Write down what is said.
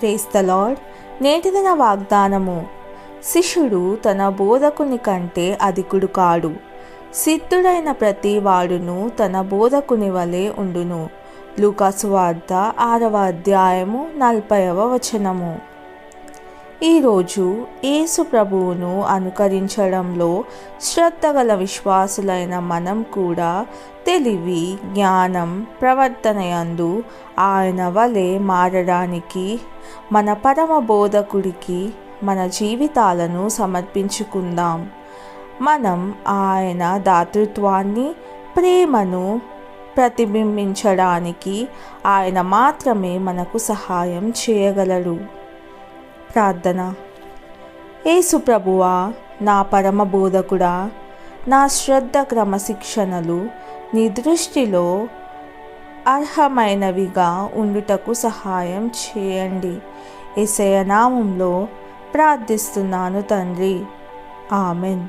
Praise the lord నేటి దిన వాగ్దానము. శిష్యుడు తన బోధకుని కంటే అధికుడు కాడు. సిద్ధుడైన ప్రతి వాడును తన బోధకుని వలె ఉండును. లూకాసు వార్త ఆరవ అధ్యాయము నలభైవ వచనము. ఈరోజు యేసు ప్రభువును అనుకరించడంలో శ్రద్ధగల విశ్వాసులైన మనం కూడా తెలివి జ్ఞానం ప్రవర్తనయందు ఆయన వలె మారడానికి మన పరమ బోధకుడికి మన జీవితాలను సమర్పించుకుందాం. మనం ఆయన దాతృత్వాన్ని ప్రేమను ప్రతిబింబించడానికి ఆయన మాత్రమే మనకు సహాయం చేయగలరు ప్రార్థన. ఏసుప్రభువా నా పరమ బోధకుడా నా శ్రద్ధ క్రమశిక్షణలు నీ దృష్టిలో అర్హమైనవిగా ఉండుటకు సహాయం చేయండి. ఎసయనామంలో ప్రార్థిస్తున్నాను తండ్రి. ఆమెన్.